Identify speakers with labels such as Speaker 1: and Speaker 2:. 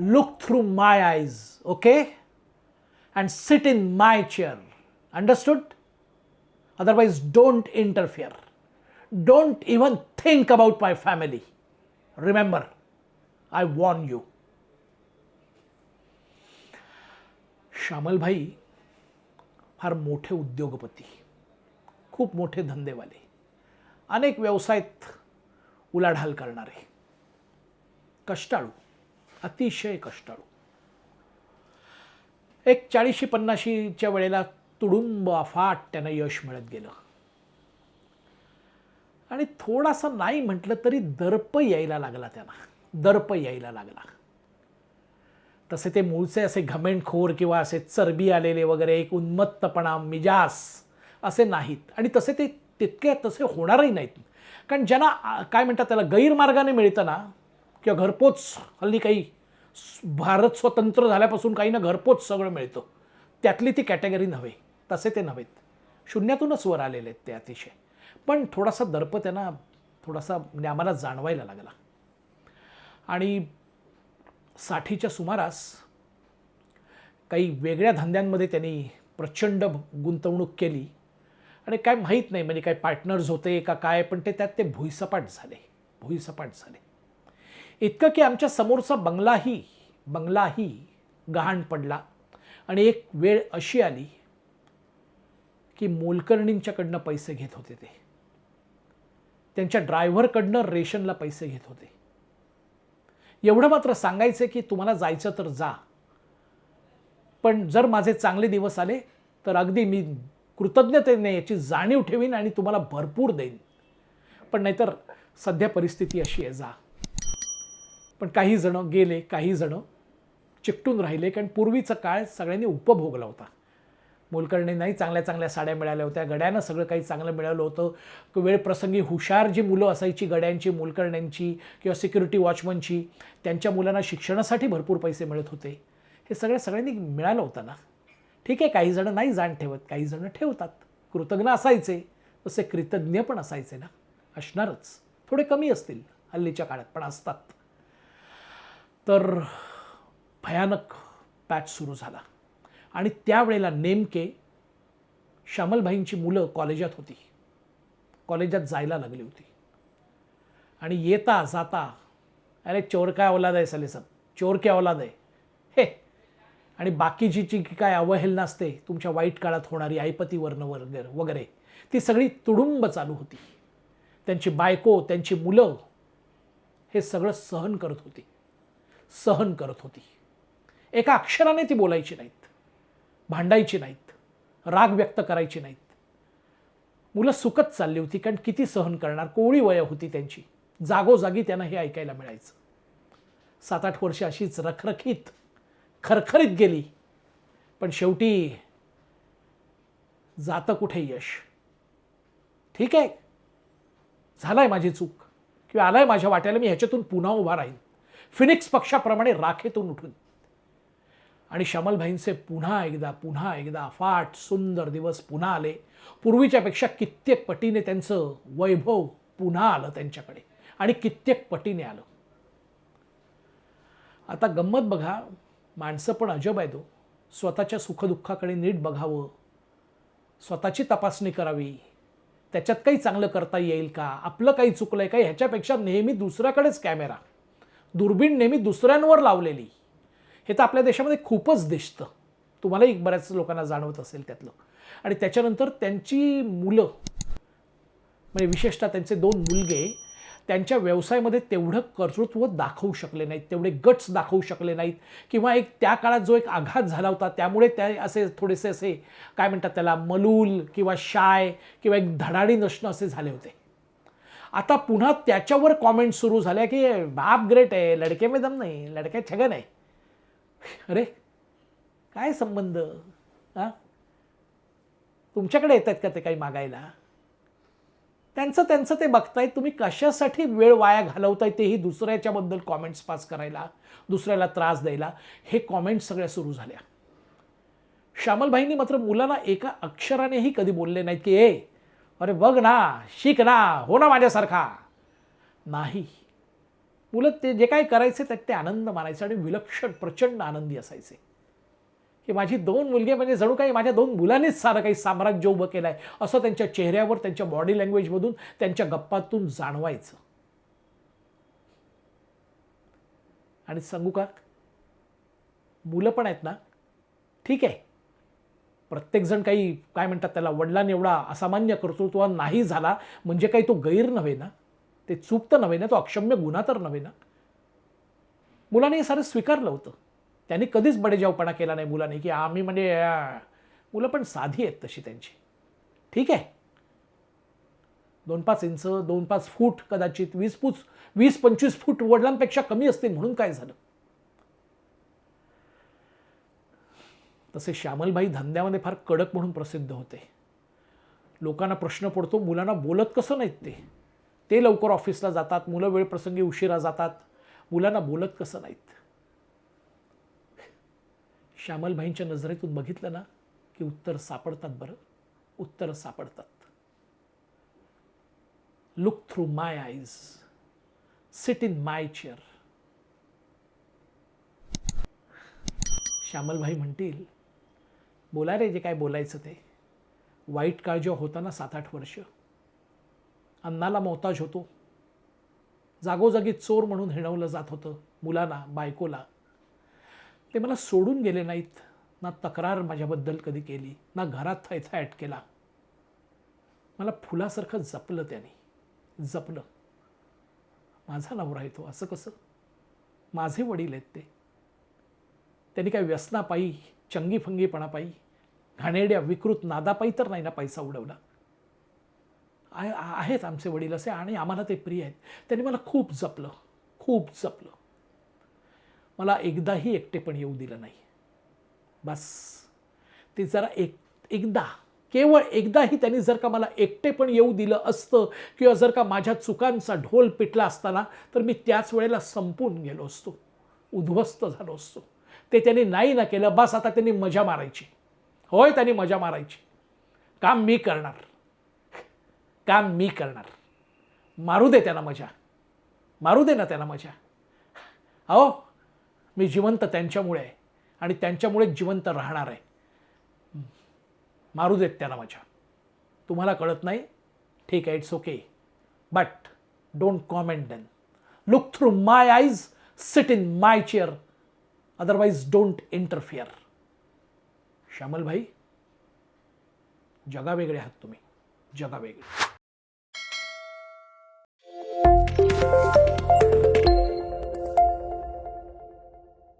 Speaker 1: look through my eyes, okay? And sit in my chair. Understood? Otherwise, don't interfere. Don't even think about my family. Remember, I warn you. श्यामलभाई फार मोठे उद्योगपती खूप मोठे धंदेवाले अनेक व्यवसायात उलाढाल करणारे कष्टाळू अतिशय कष्टाळू. एक चाळीशी पन्नाशीच्या वेळेला तुडुंब अफाट त्यांना यश मिळत गेलं. आणि थोडासा नाही म्हटलं तरी दर्प यायला लागला त्यांना. दर्प यायला लागला. तसे ते मूळचे असे घमेंटखोर किंवा असे चरबी आलेले वगैरे एक उन्मत्तपणा मिजास असे नाहीत. आणि तसे ते तितके तसे होणारही नाहीत. कारण ज्यांना काय म्हणतात त्याला गैरमार्गाने मिळतं ना किंवा घरपोच हल्ली काही भारत स्वतंत्र झाल्यापासून काही ना घरपोच सगळं मिळतं. त्यातली ती कॅटेगरी नव्हे तसे ते नव्हेत. शून्यातूनच वर आलेले आहेत ते अतिशय. पण थोडासा दर्प त्यांना थोडासा ज्ञामाला आम्हाला जाणवायला लागला. आणि साठीच्या सुमारास काही वेगळ्या धंद्यांमध्ये त्यांनी प्रचंड गुंतवणूक केली. आणि काय माहीत नाही म्हणजे काय पार्टनर्स होते का काय पण ते त्यात ते भुईसपाट झाले भुईसपाट झाले. इतकं की आमच्या समोरचा बंगलाही बंगलाही गहाण पडला. आणि एक वेळ अशी आली की मोलकर्णींच्याकडनं पैसे घेत होते ते. त्यांच्या ड्रायव्हरकडनं रेशनला पैसे घेत होते. एवढं मात्र सांगायचं की तुम्हाला जायचं तर जा. पण जर माझे चांगले दिवस आले तर अगदी मी कृतज्ञतेने याची जाणीव ठेवीन आणि तुम्हाला भरपूर देईन. पण नाहीतर सध्या परिस्थिती अशी आहे जा. पण काही जणं गेले काही जणं चिकटून राहिले कारण पूर्वीचा काळ सगळ्यांनी उपभोगला होता. मोलकर्णींनाही चांगल्या चांगल्या साड्या मिळाल्या होत्या गड्यांना सगळं काही चांगलं मिळालं होतं. वेळ प्रसंगी हुशार जी मुलं असायची गड्यांची मोलकर्ण्यांची किंवा सिक्युरिटी वॉचमनची त्यांच्या मुलांना शिक्षणासाठी भरपूर पैसे मिळत होते. हे सगळं सगळ्यांनी मिळालं होतं ना. ठीक आहे काही जणं नाही जाण ठेवत काही जणं ठेवतात. कृतज्ञ असायचे तसे कृतज्ञ पण असायचे ना. असणारच. थोडे कमी असतील हल्लीच्या काळात पण असतात. तर भयानक पॅच सुरू झाला. आणि त्यावेळेला नेमके श्यामलभाईंची मुलं कॉलेजात होती. कॉलेजात जायला लागली होती. आणि येता जाता अरे चोर काय औलाद आहे सले सब? चोर क्या औलाद आहे? हे आणि बाकीची जी काय अवहेलना असते तुमच्या वाईट काळात होणारी ऐपतीवर्ण वगैरे वगैरे ती सगळी तुडुंब चालू होती. त्यांची बायको त्यांची मुलं हे सगळं सहन करत होती. सहन करत होती. एका अक्षराने ती बोलायची नाहीत भांडायची नाहीत राग व्यक्त करायची नाहीत. मुलं सुकत चालली होती कारण किती सहन करणार कोवळी वय होती त्यांची. जागोजागी त्यांना हे ऐकायला मिळायचं. सात आठ वर्ष अशीच रखरखीत खरखरीत गेली. पण शेवटी जातं कुठे यश? ठीक आहे. झालाय माझी चूक. किंवा आलाय माझ्या वाट्याला मी ह्याच्यातून पुन्हा उभा राहीन. फिनिक्स पक्षाप्रमाणे राखेतून उठून. आणि शमलभाईंचे पुन्हा एकदा पुन्हा एकदा फाट सुंदर दिवस पुन्हा आले. पूर्वीच्यापेक्षा कित्येक पटीने त्यांचं वैभव पुन्हा आलं त्यांच्याकडे आणि कित्येक पटीने आलं. आता गंमत बघा माणसं पण अजब आहे तो हो. स्वतःच्या सुखदुःखाकडे नीट बघावं. स्वतःची तपासणी करावी. त्याच्यात काही चांगलं करता येईल का? आपलं काही चुकलंय का? ह्याच्यापेक्षा नेहमी दुसऱ्याकडेच कॅमेरा. दुर्बीण नेहमी दुसऱ्यांवर लावलेली. हे तर आपल्या देशामध्ये खूपच दिसतं. तुम्हालाही बऱ्याच लोकांना जाणवत असेल त्यातलं. आणि त्याच्यानंतर त्यांची मुलं म्हणजे विशेषतः त्यांचे दोन मुलगे त्यांच्या व्यवसायामध्ये तेवढं कर्तृत्व दाखवू शकले नाहीत तेवढे गट्स दाखवू शकले नाहीत. किंवा एक त्या काळात जो एक आघात झाला होता त्यामुळे त्या असे थोडेसे असे काय म्हणतात त्याला मलूल किंवा शाय किंवा एक धडाडी नसणं असे झाले होते. आता पुन्हा त्याच्यावर कॉमेंट सुरू झाल्या की बाप ग्रेट आहे लडके में दम नाही लडके छगन आहे. अरे काय संबंध? हां? तुमच्याकडे येतात का ते काही मागायला? त्यांचं त्यांचं ते बघताय तुम्ही कशासाठी वेळ वाया घालवताय तेही दुसऱ्याच्याबद्दल कॉमेंट्स पास करायला दुसऱ्याला त्रास द्यायला हे कॉमेंट्स सगळ्या सुरू झाल्या. श्यामलभाईंनी मात्र मुलांना एका अक्षरानेही कधी बोलले नाहीत की ए अरे बघ ना शिक ना हो ना माझ्यासारखा. नाही. मुलं ते जे काही करायचे त्यात ते आनंद मानायचे आणि विलक्षण प्रचंड आनंदी असायचे. की माझी दोन मुलगे म्हणजे जणू काही माझ्या दोन मुलांनीच सारं काही साम्राज्य उभं केलं आहे असं त्यांच्या चेहऱ्यावर त्यांच्या बॉडी लँग्वेजमधून त्यांच्या गप्पातून जाणवायचं. आणि सांगू का? मुलं पण आहेत ना? ठीक आहे. प्रत्येकजण काही काय म्हणतात त्याला वडिलांनी एवढा असामान्य कर्तृत्व नाही झाला म्हणजे काही तो गैर नव्हे ना? ते चूक तर नव्हे ना? तो अक्षम्य गुन्हा तर नव्हे ना? मुलाने हे सारं स्वीकारलं होतं. त्यांनी कधीच बडेजावपणा केला नाही मुलाने की आम्ही म्हणजे मुलं पण साधी आहेत तशी त्यांची. ठीक आहे? दोन पाच इंच दोन पाच फूट कदाचित वीस फूट वीस पंचवीस फूट वडिलांपेक्षा कमी असतील म्हणून काय झालं? तसे श्यामलबाई धंद्यामध्ये फार कडक म्हणून प्रसिद्ध होते. लोकांना प्रश्न पडतो मुलांना बोलत कसं नाहीत ते? ते लवकर ऑफिसला जातात मुलं वेळप्रसंगी उशिरा जातात. मुलांना बोलत कसं नाहीत? श्यामलबाईंच्या नजरेतून बघितलं ना की उत्तर सापडतात बरं. उत्तर सापडतात. Look through my eyes sit in my chair Shyamalbhai म्हणतील बोला रे जे काय बोलायचं ते. वाईट काळ जेव्हा होता ना सात आठ वर्ष. अन्नाला मोहताज होतो. जागोजागी चोर म्हणून हिणवलं जात होतं मुलांना बायकोला. ते मला सोडून गेले नाहीत. ना तक्रार माझ्याबद्दल कधी केली ना घरात थैथायट केला. मला फुलासारखं जपलं त्याने. जपलं. माझा नवरा येतो असं कसं? माझे वडील आहेत ते. त्यांनी काय व्यसनापायी चंगीफंगीपणापायी घाणेरड्या विकृत नादापायी तर नाही ना पैसा उडवला. आहेत आमचे वडील असे आणि आम्हाला ते प्रिय आहेत. त्यांनी मला खूप जपलं खूप जपलं. मला एकदाही एकटेपण येऊ दिलं नाही. बस. ते जरा एक एकदा केवळ एकदाही त्यांनी जर का मला एकटेपण येऊ दिलं असतं किंवा जर का माझ्या चुकांचा ढोल पिटला असताना तर मी त्याच वेळेला संपून गेलो असतो. उद्ध्वस्त झालो असतो. ते त्यांनी नाही ना केलं बस आता त्यांनी मजा मारायची. होय त्यांनी मजा मारायची. काम मी करणार. काम मी करणार. मारू दे त्यांना मजा. मारू दे ना त्यांना मजा. अहो मी जिवंत त्यांच्यामुळे आहे आणि त्यांच्यामुळे जिवंत राहणार आहे. मारू देत त्यांना मजा. तुम्हाला कळत नाही? ठीक आहे it's okay but don't comment then look through my eyes sit in my chair otherwise don't interfere Shyamal bhai जगावेगळे आहात तुम्ही. जगावेगळे